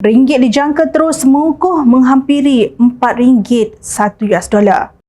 Ringgit dijangka terus mengukuh menghampiri RM4 1 US dollar.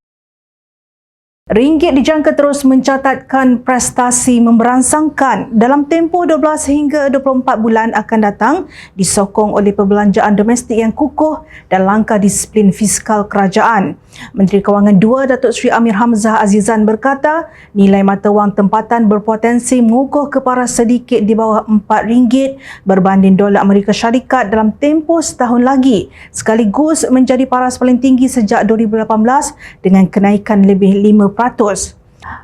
Ringgit dijangka terus mencatatkan prestasi memberangsangkan dalam tempoh 12 hingga 24 bulan akan datang disokong oleh perbelanjaan domestik yang kukuh dan langkah disiplin fiskal kerajaan. Menteri Kewangan 2 Datuk Seri Amir Hamzah Azizan berkata, nilai mata wang tempatan berpotensi mengukuh ke paras sedikit di bawah RM4 berbanding dolar Amerika Syarikat dalam tempoh setahun lagi sekaligus menjadi paras paling tinggi sejak 2018 dengan kenaikan lebih 5%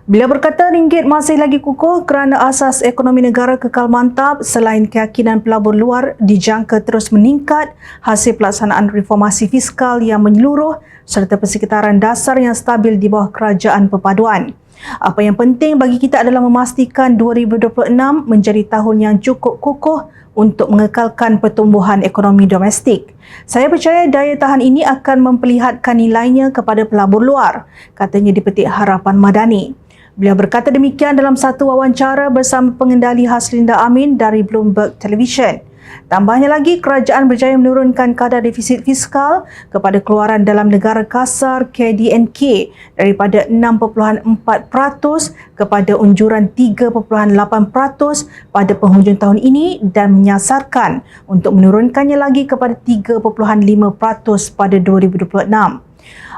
Beliau berkata ringgit masih lagi kukuh kerana asas ekonomi negara kekal mantap selain keyakinan pelabur luar dijangka terus meningkat hasil pelaksanaan reformasi fiskal yang menyeluruh serta persekitaran dasar yang stabil di bawah kerajaan perpaduan. Apa yang penting bagi kita adalah memastikan 2026 menjadi tahun yang cukup kukuh untuk mengekalkan pertumbuhan ekonomi domestik. Saya percaya daya tahan ini akan memperlihatkan nilainya kepada pelabur luar, katanya di petik Harapan Madani. Beliau berkata demikian dalam satu wawancara bersama pengendali Haslinda Amin dari Bloomberg Television. Tambahnya lagi, kerajaan berjaya menurunkan kadar defisit fiskal kepada keluaran dalam negara kasar KDNK daripada 6.4% kepada unjuran 3.8% pada penghujung tahun ini dan menyasarkan untuk menurunkannya lagi kepada 3.5% pada 2026.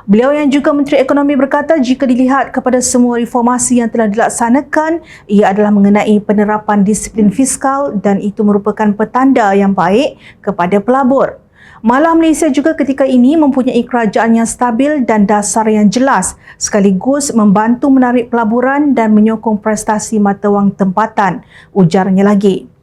Beliau yang juga Menteri Ekonomi berkata jika dilihat kepada semua reformasi yang telah dilaksanakan, ia adalah mengenai penerapan disiplin fiskal dan itu merupakan petanda yang baik kepada pelabur. Malah Malaysia juga ketika ini mempunyai kerajaan yang stabil dan dasar yang jelas sekaligus membantu menarik pelaburan dan menyokong prestasi mata wang tempatan, ujarnya lagi.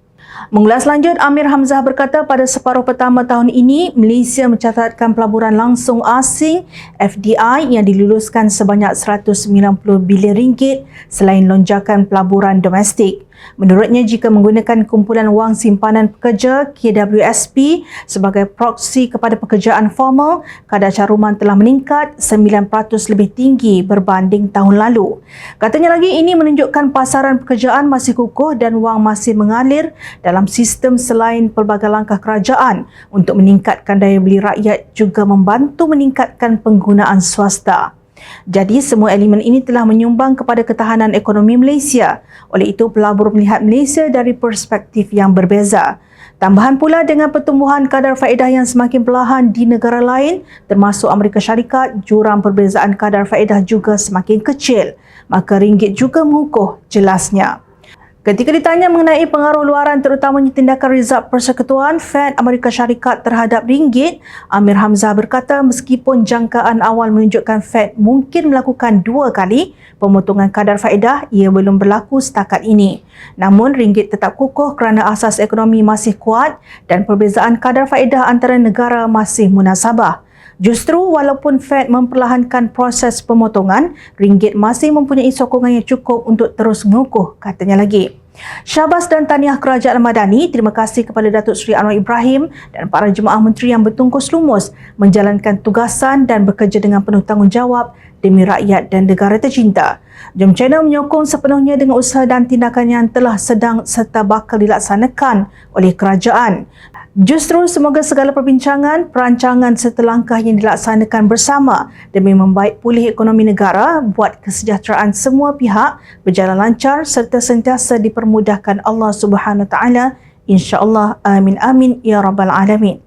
Mengulas lanjut, Amir Hamzah berkata pada separuh pertama tahun ini, Malaysia mencatatkan pelaburan langsung asing FDI yang diluluskan sebanyak 190 bilion ringgit selain lonjakan pelaburan domestik. Menurutnya, jika menggunakan kumpulan wang simpanan pekerja KWSP sebagai proksi kepada pekerjaan formal, kadar caruman telah meningkat 9% lebih tinggi berbanding tahun lalu. Katanya lagi, ini menunjukkan pasaran pekerjaan masih kukuh dan wang masih mengalir dalam sistem selain pelbagai langkah kerajaan untuk meningkatkan daya beli rakyat juga membantu meningkatkan penggunaan swasta. Jadi semua elemen ini telah menyumbang kepada ketahanan ekonomi Malaysia. Oleh itu pelabur melihat Malaysia dari perspektif yang berbeza. Tambahan pula dengan pertumbuhan kadar faedah yang semakin perlahan di negara lain termasuk Amerika Syarikat, jurang perbezaan kadar faedah juga semakin kecil. Maka ringgit juga mengukuh jelasnya. Ketika ditanya mengenai pengaruh luaran terutamanya tindakan Rizab Persekutuan Fed Amerika Syarikat terhadap ringgit, Amir Hamzah berkata meskipun jangkaan awal menunjukkan Fed mungkin melakukan dua kali pemotongan kadar faedah, ia belum berlaku setakat ini. Namun ringgit tetap kukuh kerana asas ekonomi masih kuat dan perbezaan kadar faedah antara negara masih munasabah. Justru walaupun Fed memperlahankan proses pemotongan, ringgit masih mempunyai sokongan yang cukup untuk terus mengukuh, katanya lagi. Syabas dan Tahniah Kerajaan Madani, terima kasih kepada Datuk Seri Anwar Ibrahim dan para jemaah menteri yang bertungkus lumus menjalankan tugasan dan bekerja dengan penuh tanggungjawab demi rakyat dan negara tercinta. Jom Channel menyokong sepenuhnya dengan usaha dan tindakan yang telah sedang serta bakal dilaksanakan oleh kerajaan. Justru semoga segala perbincangan, perancangan serta langkah yang dilaksanakan bersama demi membaik pulih ekonomi negara buat kesejahteraan semua pihak berjalan lancar serta sentiasa dipermudahkan Allah Subhanahu Taala. Insya-Allah amin amin ya rabbal alamin.